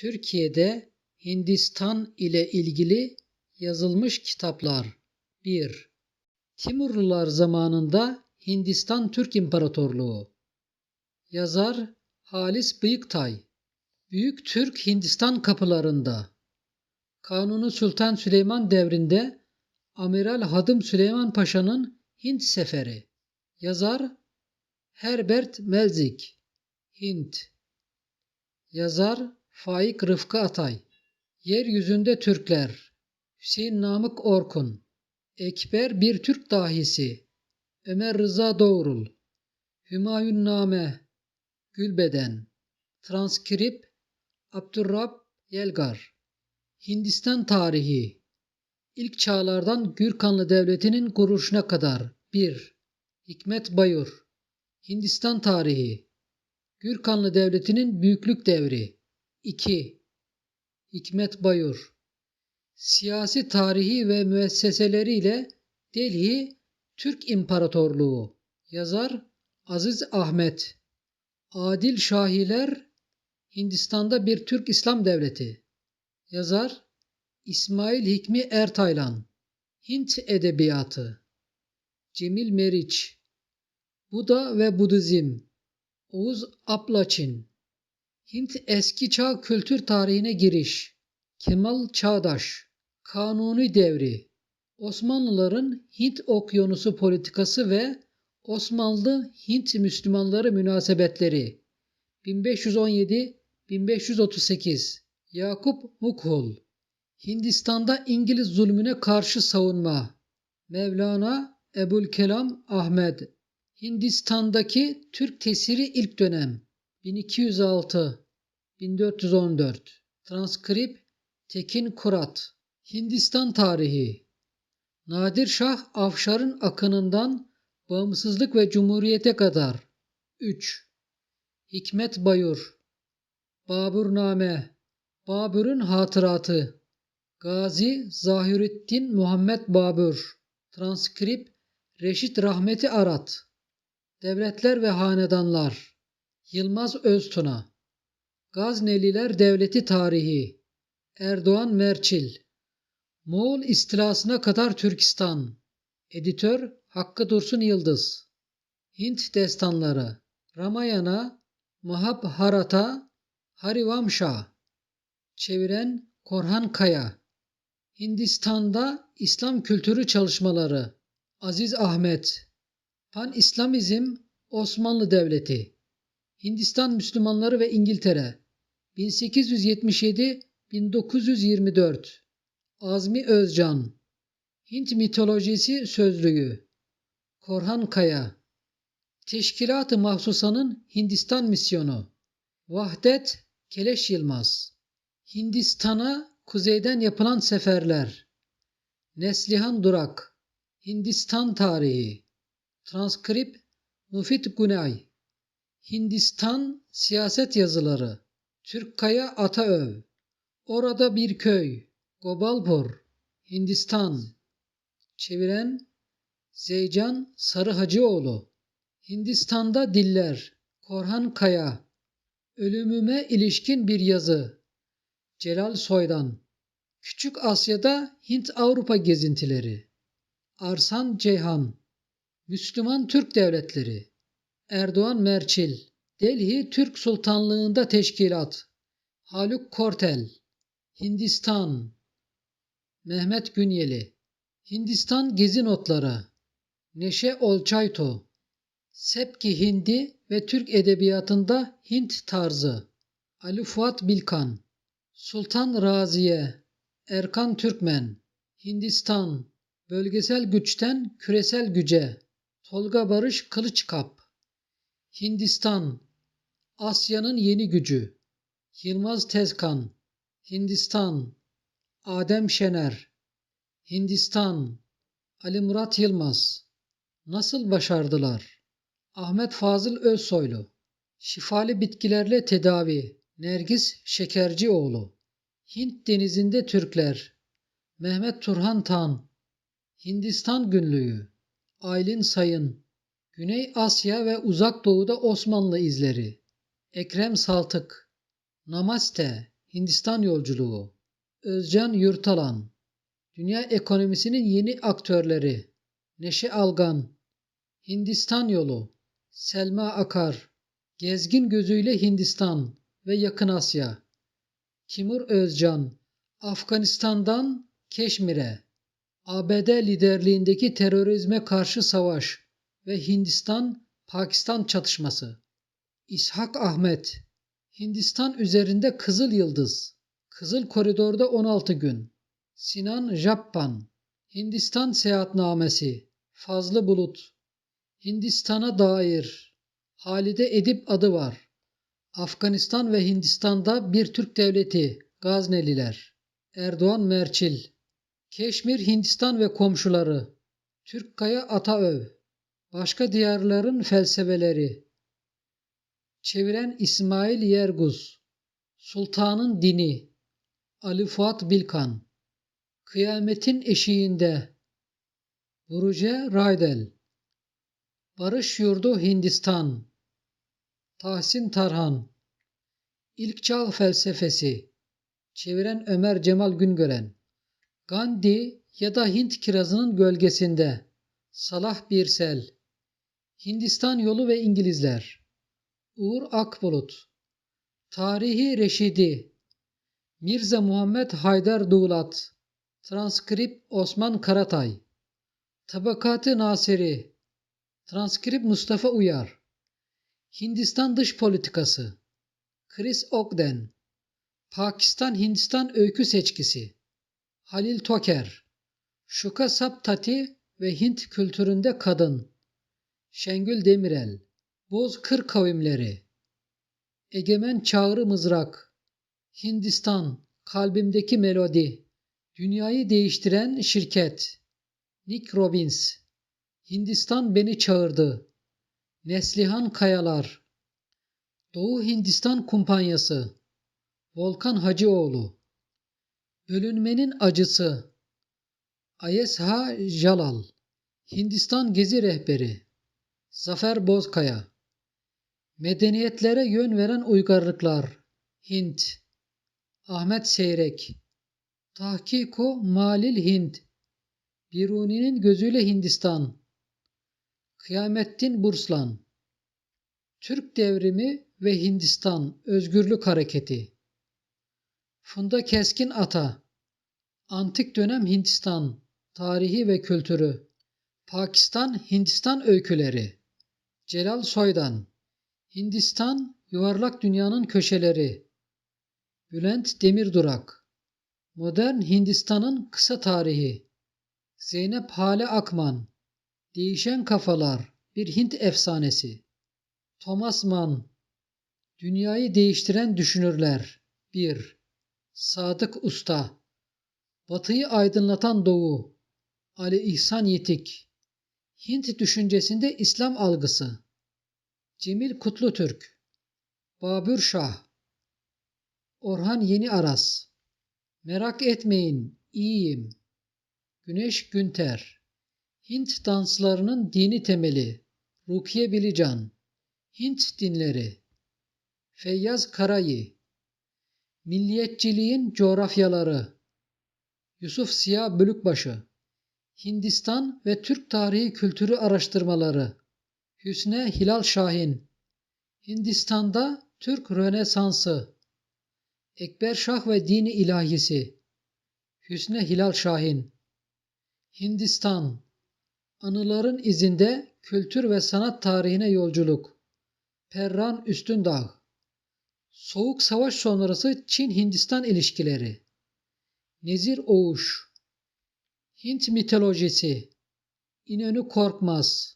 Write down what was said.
Türkiye'de Hindistan ile ilgili yazılmış kitaplar. 1. Timurlular zamanında Hindistan Türk İmparatorluğu. Yazar Halis Bıyıktay. Büyük Türk Hindistan kapılarında. Kanuni Sultan Süleyman devrinde Amiral Hadım Süleyman Paşa'nın Hint seferi. Yazar Herbert Melzik. Hint. Yazar Faik Rıfkı Atay. Yeryüzünde Türkler. Hüseyin Namık Orkun. Ekber bir Türk dahisi. Ömer Rıza Doğrul. Hümayun Name. Gülbeden. Transkrip Abdurrab Yelgar. Hindistan Tarihi. İlk çağlardan Gürkanlı Devleti'nin kuruluşuna kadar. 1. Hikmet Bayur. Hindistan Tarihi. Gürkanlı Devleti'nin büyüklük devri 2. Hikmet Bayur. Siyasi tarihi ve müesseseleriyle Delhi Türk İmparatorluğu. Yazar Aziz Ahmet. Adil Şahiler Hindistan'da bir Türk İslam Devleti. Yazar İsmail Hikmi Ertaylan. Hint Edebiyatı. Cemil Meriç. Buda ve Budizm. Oğuz Aplaçin Hint Eski Çağ Kültür Tarihine Giriş. Kemal Çağdaş Kanuni Devri. Osmanlıların Hint Okyanusu politikası ve Osmanlı-Hint Müslümanları münasebetleri. 1517-1538 Yakup Mukhul Hindistan'da İngiliz zulmüne karşı savunma. Mevlana Ebu'l-Kelam Ahmed. Hindistan'daki Türk tesiri ilk dönem 1206 1414 Transkrip Tekin Kurat. Hindistan tarihi. Nadir Şah Afşar'ın akınından bağımsızlık ve cumhuriyete kadar. 3. Hikmet Bayur. Baburname. Babür'ün hatıratı. Gazi Zahirüddin Muhammed Babür Transkrip Reşit Rahmeti Arat. Devletler ve Hanedanlar Yılmaz Öztuna. Gazneliler Devleti Tarihi. Erdoğan Merçil. Moğol istilasına kadar Türkistan. Editör Hakkı Dursun Yıldız. Hint Destanları. Ramayana Mahabharata Harivamsha Çeviren Korhan Kaya. Hindistan'da İslam kültürü çalışmaları. Aziz Ahmet. Pan-İslamizm Osmanlı Devleti Hindistan Müslümanları ve İngiltere. 1877-1924 Azmi Özcan. Hint mitolojisi sözlüğü. Korhan Kaya. Teşkilat-ı Mahsusa'nın Hindistan misyonu. Vahdet Keleş Yılmaz. Hindistan'a kuzeyden yapılan seferler. Neslihan Durak. Hindistan tarihi. Transkrip Mufit Günay Hindistan siyaset yazıları. Türkkaya Ataöv. Orada bir köy Gobalpur Hindistan. Çeviren Zeycan Sarı Hacıoğlu Hindistan'da Diller Korhan Kaya. Ölümüme ilişkin bir yazı. Celal Soydan. Küçük Asya'da Hint-Avrupa gezintileri. Arsan Ceyhan. Müslüman Türk Devletleri Erdoğan Merçil Delhi Türk Sultanlığında Teşkilat Haluk Kortel Hindistan Mehmet Günyeli Hindistan Gezi Notları Neşe Olçayto Sepki Hindi ve Türk Edebiyatında Hint tarzı Ali Fuat Bilkan Sultan Raziye Erkan Türkmen Hindistan Bölgesel güçten küresel güce Tolga Barış Kılıçkap Hindistan Asya'nın yeni gücü. Yılmaz Tezkan Hindistan. Adem Şener Hindistan. Ali Murat Yılmaz. Nasıl başardılar? Ahmet Fazıl Özsoylu. Şifalı bitkilerle tedavi. Nergis Şekercioğlu. Hint denizinde Türkler. Mehmet Turhan Tan. Hindistan Günlüğü. Aylin Sayın Güney Asya ve Uzak Doğu'da Osmanlı izleri Ekrem Saltık Namaste Hindistan yolculuğu. Özcan Yurtalan. Dünya ekonomisinin yeni aktörleri. Neşe Algan. Hindistan yolu. Selma Akar. Gezgin gözüyle Hindistan ve Yakın Asya. Timur Özcan. Afganistan'dan Keşmir'e. ABD liderliğindeki terörizme karşı savaş ve Hindistan-Pakistan çatışması. İshak Ahmet. Hindistan üzerinde Kızıl Yıldız. Kızıl Koridor'da 16 gün. Sinan Jappan. Hindistan Seyahatnamesi. Fazlı Bulut. Hindistan'a dair. Halide Edip adı var. Afganistan ve Hindistan'da bir Türk devleti. Gazneliler. Erdoğan Merçil. Keşmir, Hindistan ve komşuları. Türkkaya Ataöv. Başka diyarların felsefeleri. Çeviren İsmail Yerguz. Sultanın Dini. Ali Fuat Bilkan. Kıyametin Eşiğinde. Buruce Raydel. Barış Yurdu Hindistan. Tahsin Tarhan. İlk Çağ Felsefesi. Çeviren Ömer Cemal Güngören. Gandhi ya da Hint kirazının gölgesinde. Salah Birsel. Hindistan yolu ve İngilizler. Uğur Akbulut. Tarihi Reşidi. Mirza Muhammed Haydar Duğlat. Transkrip Osman Karatay. Tabakatı Nasiri. Transkrip Mustafa Uyar. Hindistan Dış Politikası. Chris Ogden. Pakistan-Hindistan Öykü Seçkisi. Halil Toker. Şuka Saptati ve Hint kültüründe kadın. Şengül Demirel. Boz Kır Kavimleri. Egemen Çağrı Mızrak. Hindistan. Kalbimdeki Melodi. Dünyayı değiştiren şirket. Nick Robbins. Hindistan beni çağırdı. Neslihan Kayalar. Doğu Hindistan Kumpanyası. Volkan Hacıoğlu. Bölünmenin acısı. Ayesha Jalal. Hindistan Gezi Rehberi. Zafer Bozkaya. Medeniyetlere yön veren uygarlıklar. Hint. Ahmet Seyrek. Tahkiku Malil Hind. Biruni'nin gözüyle Hindistan. Kıyamettin Burslan. Türk Devrimi ve Hindistan Özgürlük Hareketi. Funda Keskin Ata. Antik dönem Hindistan. Tarihi ve kültürü. Pakistan Hindistan öyküleri. Celal Soydan. Hindistan yuvarlak dünyanın köşeleri. Bülent Demirdurak. Modern Hindistan'ın kısa tarihi. Zeynep Hale Akman. Değişen kafalar. Bir Hint efsanesi. Thomas Mann. Dünyayı değiştiren düşünürler. 1. Sadık Usta. Batıyı aydınlatan Doğu. Ali İhsan Yitik. Hint düşüncesinde İslam algısı. Cemil Kutlutürk. Babür Şah. Orhan Yeni Aras. Merak etmeyin, iyiyim. Güneş Günter. Hint danslarının dini temeli. Rukiye Bilican. Hint dinleri. Feyyaz Karayi. Milliyetçiliğin coğrafyaları. Yusuf Siyah Bölükbaşı. Hindistan ve Türk tarihi kültürü araştırmaları. Hüsne Hilal Şahin. Hindistan'da Türk Rönesansı. Ekber Şah ve Dini İlahisi. Hüsne Hilal Şahin. Hindistan. Anıların izinde kültür ve sanat tarihine yolculuk. Perran Üstündağ. Soğuk Savaş sonrası Çin-Hindistan ilişkileri. Nezir Oğuş. Hint mitolojisi. İnönü Korkmaz.